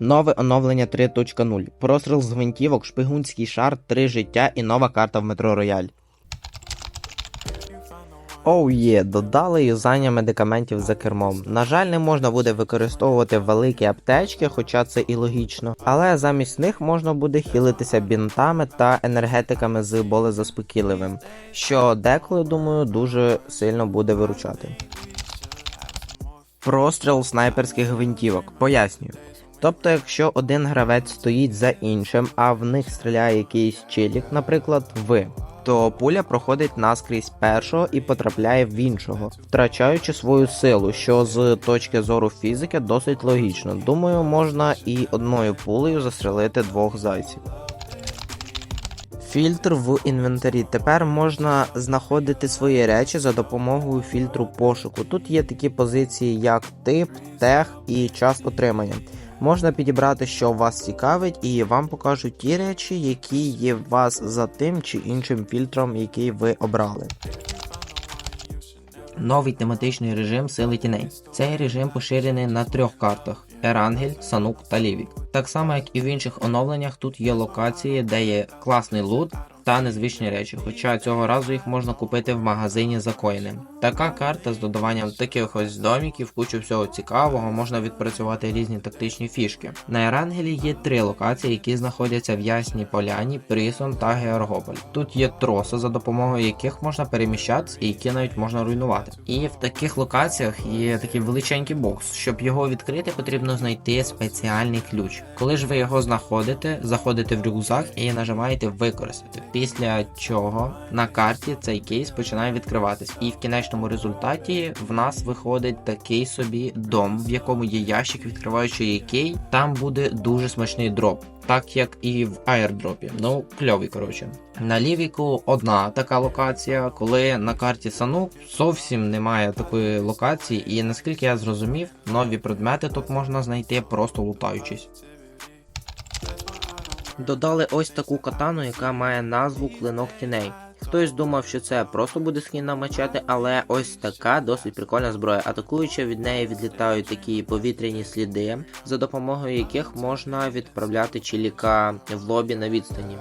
Нове оновлення 3.0. Простріл з гвинтівок, шпигунський шар, три життя і нова карта в метро Рояль. Оу є, додали юзання медикаментів за кермом. На жаль, не можна буде використовувати великі аптечки, хоча це і логічно. Але замість них можна буде хілитися бінтами та енергетиками з болезаспокійливим, що деколи, думаю, дуже сильно буде виручати. Простріл снайперських гвинтівок. Пояснюю. Тобто, якщо один гравець стоїть за іншим, а в них стріляє якийсь челік, наприклад, ви, то пуля проходить наскрізь першого і потрапляє в іншого, втрачаючи свою силу, що з точки зору фізики досить логічно. Думаю, можна і одною пулею застрелити двох зайців. Фільтр в інвентарі. Тепер можна знаходити свої речі за допомогою фільтру пошуку. Тут є такі позиції, як тип, тех і час отримання. Можна підібрати, що вас цікавить, і вам покажуть ті речі, які є в вас за тим чи іншим фільтром, який ви обрали. Новий тематичний режим сили тіней. Цей режим поширений на трьох картах: Ерангель, Санук та Лівік. Так само, як і в інших оновленнях, тут є локації, де є класний лут та незвичні речі, хоча цього разу їх можна купити в магазині за коїни. Така карта з додаванням таких ось доміків, кучу всього цікавого, можна відпрацювати різні тактичні фішки. На Ерангелі є три локації, які знаходяться в Ясній Поляні, Прісон та Георгополь. Тут є троси, за допомогою яких можна переміщатися і які навіть можна руйнувати. І в таких локаціях є такий величенький бокс. Щоб його відкрити, потрібно знайти спеціальний ключ. Коли ж ви його знаходите, заходите в рюкзак і нажимаєте використати. Після чого на карті цей кейс починає відкриватись, і в кінечному результаті в нас виходить такий собі дом, в якому є ящик, відкриваючи який там буде дуже смачний дроп. Так як і в аірдропі. Ну, кльовий, коротше. На лівіку одна така локація, коли на карті Санук зовсім немає такої локації, і наскільки я зрозумів, нові предмети тут можна знайти просто лутаючись. Додали ось таку катану, яка має назву Клинок тіней. Хтось думав, що це просто буде скін на мачети, але ось така досить прикольна зброя. Атакуючи від неї відлітають такі повітряні сліди, за допомогою яких можна відправляти чіліка в лобі на відстані.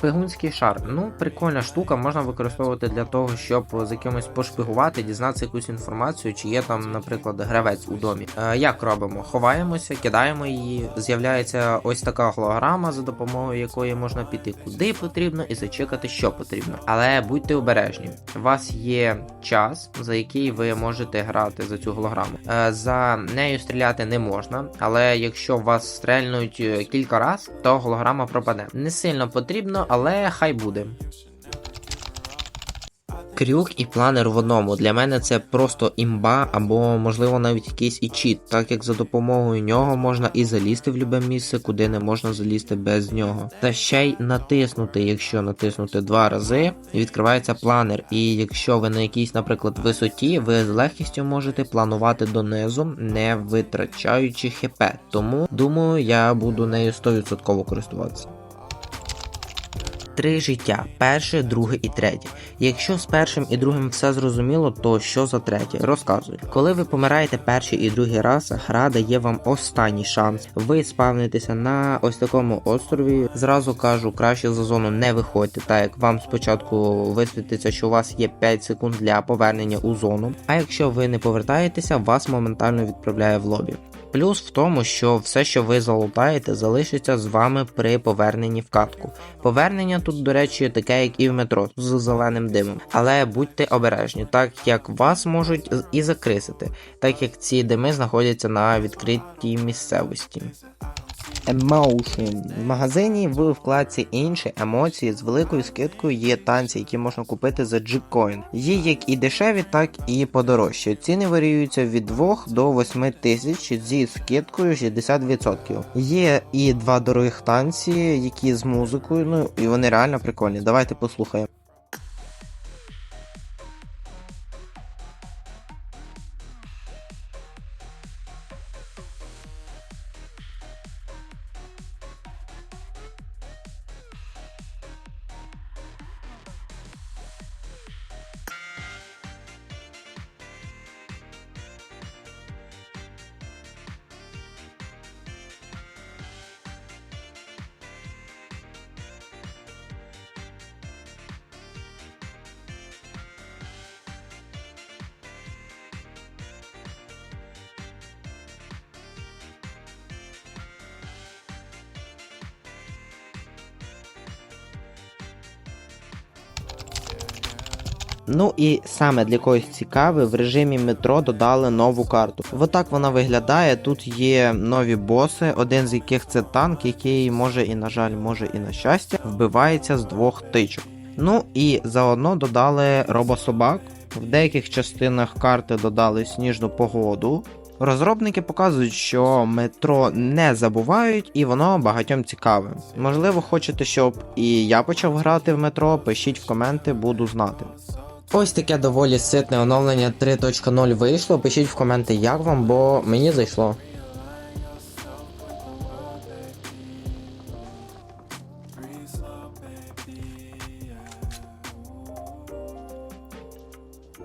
Шпигунський шар. Ну, прикольна штука, можна використовувати для того, щоб за кимось пошпигувати, дізнатися якусь інформацію, чи є там, наприклад, гравець у домі. Е, як робимо? Ховаємося, кидаємо її. З'являється ось така голограма, за допомогою якої можна піти куди потрібно і зачекати, що потрібно. Але будьте обережні. У вас є час, за який ви можете грати за цю голограму. Е, за нею стріляти не можна, але якщо вас стрельнуть кілька разів, то голограма пропаде. Не сильно потрібно але хай буде. Крюк і планер в одному. Для мене це просто імба, або, можливо, навіть якийсь і чіт, так як за допомогою нього можна і залізти в любе місце, куди не можна залізти без нього. Та ще й натиснути, якщо натиснути два рази, відкривається планер. І якщо ви на якійсь, наприклад, висоті, ви з легкістю можете планувати донизу, не витрачаючи хп. Тому думаю, я буду нею 100% користуватися три життя: перше, друге і третє. Якщо з першим і другим все зрозуміло, то що за третє? Розказую. Коли ви помираєте перший і другий раз, гра дає вам останній шанс. Ви спавнитеся на ось такому острові. Зразу кажу, краще за зону не виходьте, так як вам спочатку висвітиться, що у вас є 5 секунд для повернення у зону. А якщо ви не повертаєтеся, вас моментально відправляє в лобі. Плюс в тому, що все, що ви залутаєте, залишиться з вами при поверненні в катку. Повернення тут, до речі, таке, як і в метро, з зеленим димом. Але будьте обережні, так як вас можуть і закрисити, так як ці дими знаходяться на відкритій місцевості. Emotion. В магазині в вкладці інші емоції з великою скидкою є танці, які можна купити за G-Coin. Є як і дешеві, так і подорожчі. Ціни варіюються від 2 до 8 тисяч зі скидкою 60%. Є і два дорогих танці, які з музикою, ну і вони реально прикольні. Давайте послухаємо. Ну і саме для когось цікаве, в режимі метро додали нову карту. Отак вона виглядає. Тут є нові боси, один з яких це танк, який може і на жаль, може і на щастя, вбивається з двох тичок. Ну і заодно додали робособак. В деяких частинах карти додали сніжну погоду. Розробники показують, що метро не забувають і воно багатьом цікаве. Можливо, хочете, щоб і я почав грати в метро, пишіть в коменти, буду знати. Ось таке доволі ситне оновлення 3.0 вийшло. Пишіть в коменти, як вам, бо мені зайшло.